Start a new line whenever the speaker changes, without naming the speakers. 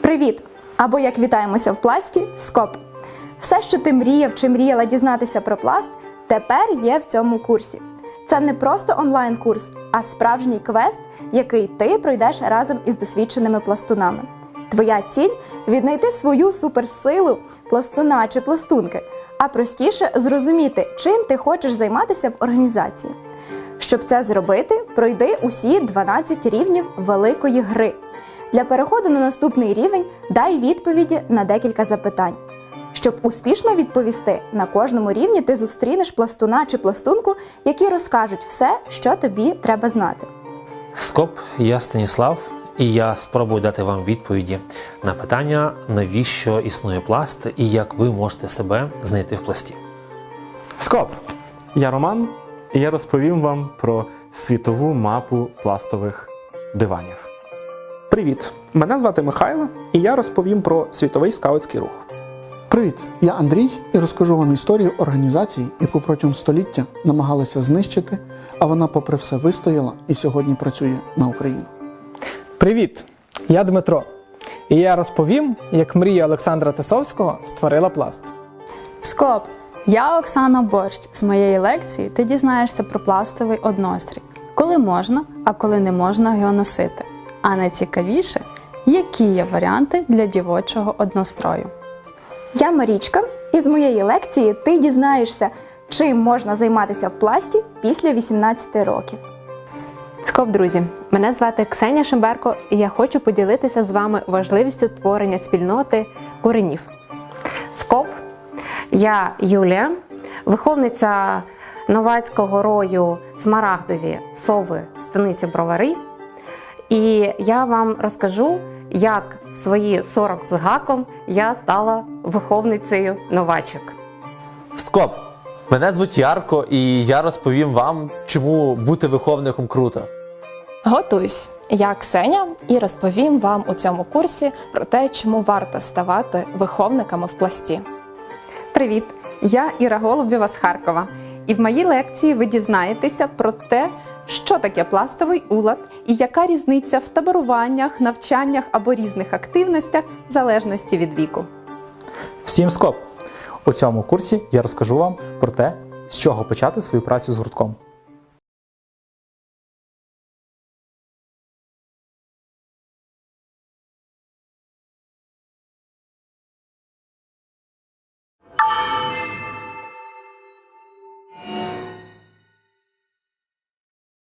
Привіт! Або як вітаємося в пласті скоп. Все, що ти мріяв чи мріяла дізнатися про пласт, тепер є в цьому курсі. Це не просто онлайн-курс, а справжній квест, який ти пройдеш разом із досвідченими пластунами. Твоя ціль віднайти свою суперсилу пластуна чи пластунки, а простіше зрозуміти, чим ти хочеш займатися в організації. Щоб це зробити, пройди усі 12 рівнів великої гри. Для переходу на наступний рівень дай відповіді на декілька запитань. Щоб успішно відповісти, на кожному рівні ти зустрінеш пластуна чи пластунку, які розкажуть все, що тобі треба знати.
Скоп, я Станіслав, і я спробую дати вам відповіді на питання, навіщо існує пласт і як ви можете себе знайти в пласті.
Скоп! Я Роман, і я розповім вам про світову мапу пластових диванів.
Привіт! Мене звати Михайло, і я розповім про світовий скаутський рух.
Привіт, я Андрій і розкажу вам історію організації, яку протягом століття намагалися знищити, а вона, попри все, вистояла і сьогодні працює на Україну.
Привіт! Я Дмитро. І я розповім, як мрія Олександра Тисовського створила пласт.
Скоп! Я Оксана Борщ. З моєї лекції ти дізнаєшся про пластовий однострій, коли можна, а коли не можна його носити. А найцікавіше, які є варіанти для дівочого однострою.
Я Марічка, і з моєї лекції ти дізнаєшся, чим можна займатися в пласті після 18 років.
Скоп, друзі! Мене звати Ксенія Шимберко, і я хочу поділитися з вами важливістю творення спільноти куренів.
Скоп. Я Юлія, виховниця новацького рою Смарагдові сови станиці Бровари. І я вам розкажу, як в свої 40 з гаком я стала виховницею новачок.
Скоп! Мене звуть Ярко, і я розповім вам, чому бути виховником круто.
Готуйсь! Я Ксеня і розповім вам у цьому курсі про те, чому варто ставати виховниками в пласті.
Привіт! Я Іра Голубєва з Харкова. І в моїй лекції ви дізнаєтеся про те, що таке пластовий улад і яка різниця в таборуваннях, навчаннях або різних активностях в залежності від віку.
Всім скоп! У цьому курсі я розкажу вам про те, з чого почати свою працю з гуртком.